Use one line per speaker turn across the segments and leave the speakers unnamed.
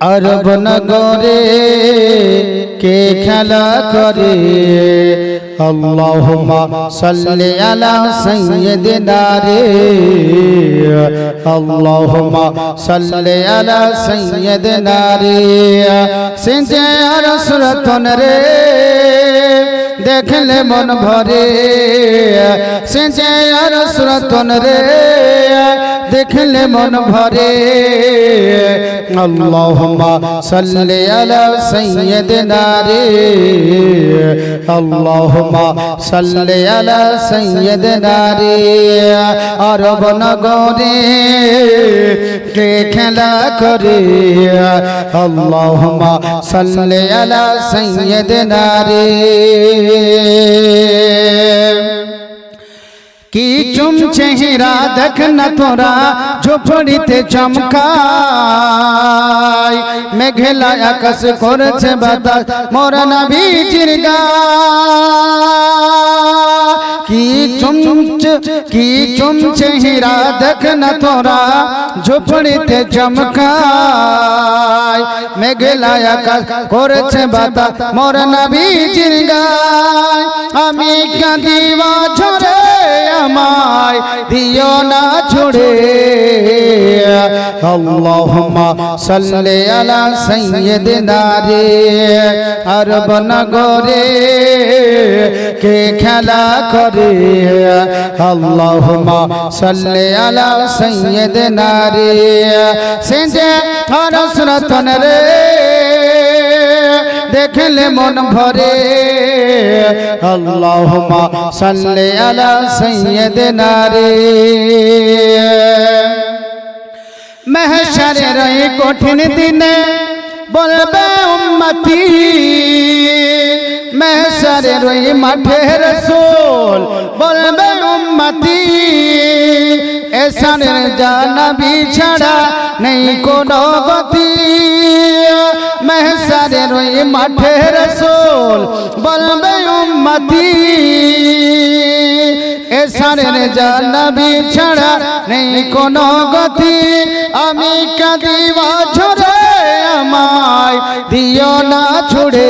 আরব নগরে কে খেলা করে? আল্লাহুম্মা সাল্লি আলা সাইয়্যিদিনা রে। আল্লাহুম্মা সাল্লি আলা সাইয়্যিদিনা রে। সিনজে আর সুরতন রে। দেখলে মন ভরে। সিনজে আর সুরতন রে। देखले मन भरे। अल्लाहुम्मा सल्ले अला सय्यदिना रे। अल्लाहुम्मा सल्ले अला सय्यदिना रे। अरब नगरे के खेला करे अल्लाहुम्मा सल्ले अला सय्यदिना रे। কি চুম চেহারা দেখ না তোরা ঝোপড়িতে চমকায় মেঘেলা আকাশ করেছে বাতাস মোরা না বীজির গা কি চুম কি চুম চেহারা দেখ না তোরা ঝোপড়িতে চমকায় মেঘেলা আকাশ করেছে বাতাস মোরা না বীজির গায় আমি কাঁদিবা ঝরে আমায় দিও না ছুড়ে। আল্লাহুম্মা সাল্লি আলা সাইয়্যিদিনা রে। আরব নগরে কে খেলা করে। আল্লাহুম্মা সাল্লি আলা সাইয়্যিদিনা রে। সেজে আর সুরতন রে। দেখলে মন ভরে আল্লাহুম্মা সাল্লি আলা সাইয়্যিদিনা রে মহশরের এই কঠিন দিনে বলবে উম্মতি মহশরের ওই মাঠে রসুল বলবে উম্মতি এসানের জানাবি ছাড়া নেই কোনো গতি মহসারের ওই মাঠে রসুল বলবে উম্মতি এসানের জানাবি ছাড়া নেই কোনো গতি আমি কাঁদিবা ঝরে আমায় দিও না ছুড়ে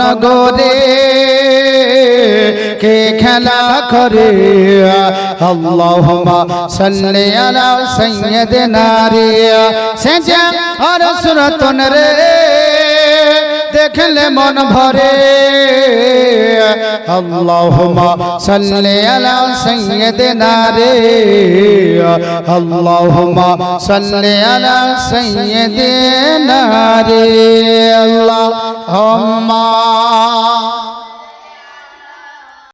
নগরে কে খেলা করে আল্লাহুম্মা সাল্লি আলা সাইয়্যিদিনা রে সেজা আর সুরতন রে देखले मन भरे। अल्लाहुम्मा सल्ली अला सय्यदिना रे। अल्लाहुम्मा सल्ली अला सय्यदिना रे। अल्लाहुम्मा